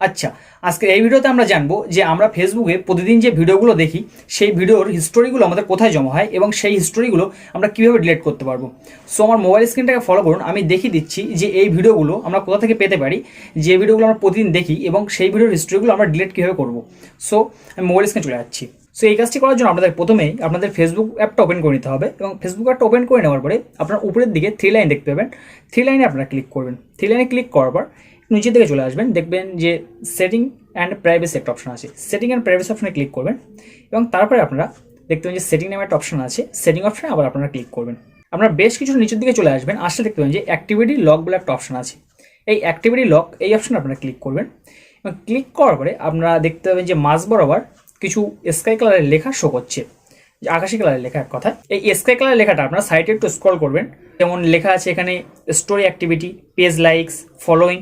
আচ্ছা আজকে এই ভিডিওতে আমরা জানব যে আমরা ফেসবুকে প্রতিদিন যে ভিডিওগুলো দেখি, সেই ভিডিওর হিস্টোরিগুলো আমাদের কোথায় জমা হয় এবং সেই হিস্টোরিগুলো আমরা কীভাবে ডিলিট করতে পারব। সো আমার মোবাইল স্ক্রিনটাকে ফলো করুন, আমি দেখিয়ে দিচ্ছি যে এই ভিডিওগুলো আমরা কোথা থেকে পেতে পারি, যে ভিডিওগুলো আমরা প্রতিদিন দেখি এবং সেই ভিডিওর হিস্টোরিগুলো আমরা ডিলিট কীভাবে করব। সো আমি মোবাইল স্ক্রিনে চলে যাচ্ছি। সো এই কাজটি করার জন্য আপনাদের প্রথমেই আপনাদের ফেসবুক অ্যাপটা ওপেন করে নিতে হবে এবং ফেসবুক অ্যাপটা ওপেন করে নেওয়ার পরে আপনার উপরের দিকে থ্রি লাইন দেখতে পাবেন। থ্রি লাইনে আপনারা ক্লিক করবেন। থ্রি লাইনে ক্লিক করার পর নিচের দিকে চলে আসবেন, দেখবেন যে সেটিং অ্যান্ড প্রাইভেসি একটা অপশন আছে। সেটিং অ্যান্ড প্রাইভেসি অপশনে ক্লিক করবেন এবং তারপরে আপনারা দেখতে পাবেন যে সেটিং নামে একটা অপশন আছে। সেটিং অপশনে আবার আপনারা ক্লিক করবেন। আপনারা বেশ কিছু নিচের দিকে চলে আসবেন, আসলে দেখতে পাবেন যে অ্যাক্টিভিটি লক বলে একটা অপশন আছে। এই অ্যাক্টিভিটি লক এই অপশনে আপনারা ক্লিক করবেন এবং ক্লিক করার পরে আপনারা দেখতে পাবেন যে মাঝ বরাবর কিছু স্কাই কালারের লেখা শো করছে। যে আকাশি কালারের লেখা এক কথা। এই স্কাই কালারের লেখাটা আপনারা সাইটে একটু স্ক্রল করবেন। যেমন লেখা আছে এখানে story activity page likes following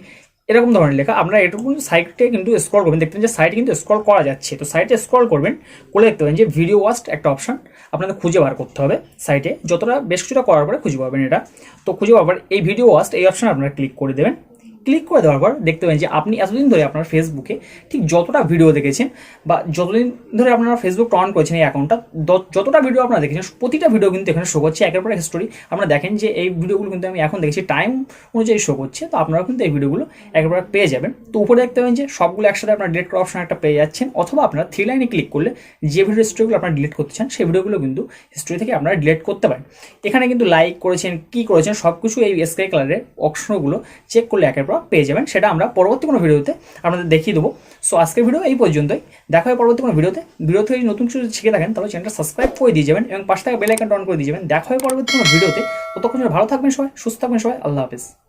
এরকম ধরনের লেখা। আপনারা এরকম সাইটে কিন্তু স্ক্রল করবেন। দেখবেন যে সাইট কিন্তু স্ক্রল করা যাচ্ছে। তো সাইটে স্ক্রল করবেন, করে দেখতে পাবেন যে ভিডিও ওয়াস্ট একটা অপশান আপনাদের খুঁজে বার করতে হবে সাইটে যতটা, বেশ কিছুটা করার পরে খুঁজে পাবেন এটা। তো খুঁজে পাবার এই ভিডিও ওয়াস্ট এই অপশান আপনারা ক্লিক করে দেবেন। ক্লিক করে দেওয়ার পর দেখতে পাবেন যে আপনি এতদিন ধরে আপনার ফেসবুকে ঠিক যতটা ভিডিও দেখেছেন বা যতদিন ধরে আপনারা ফেসবুক অন করেছেন এই অ্যাকাউন্টটা যতটা ভিডিও আপনারা দেখেছেন, প্রতিটা ভিডিও কিন্তু এখানে শো করছে। একের পর এক হিস্টোরি আপনারা দেখেন যে এই ভিডিওগুলো কিন্তু আমি এখন দেখেছি টাইম অনুযায়ী শো করছে, তো আপনারা কিন্তু এই ভিডিওগুলো একের পর এক পেয়ে যাবেন। তো উপরে দেখতে পাবেন যে সবগুলো একসাথে আপনার ডিলিট করার অপশন একটা পেয়ে যাচ্ছেন, অথবা আপনারা থ্রি লাইনে ক্লিক করলে যে ভিডিও হিস্টোরিগুলো আপনারা ডিলিট করতে চান, সেই ভিডিওগুলো কিন্তু হিস্টোরি থেকে আপনারা ডিলিট করতে পারেন। এখানে কিন্তু লাইক করেছেন, কি করেছেন সব কিছু এই স্কাই কালারের অপশনগুলো চেক করলে একের পর এক পেয়ে যাবেন। সেটা আমরা পরবর্তী কোনো ভিডিওতে আপনাদের দেখিয়ে দেবো। সো আজকের ভিডিও এই পর্যন্তই। দেখা হয় পরবর্তী কোনো ভিডিওতে। ভিডিও থেকে নতুন কিছু শিখে থাকেন, তাহলে চ্যানেলটা সাবস্ক্রাইব করে দিয়ে যাবেন এবং পাশ থেকে বেল আইকনটা অন করে দিয়ে যাবেন। দেখা হয় পরবর্তী কোনো ভিডিওতে। ততক্ষণ ভালো থাকবেন সবাই, সুস্থ থাকবেন সবাই। আল্লাহ হাফিজ।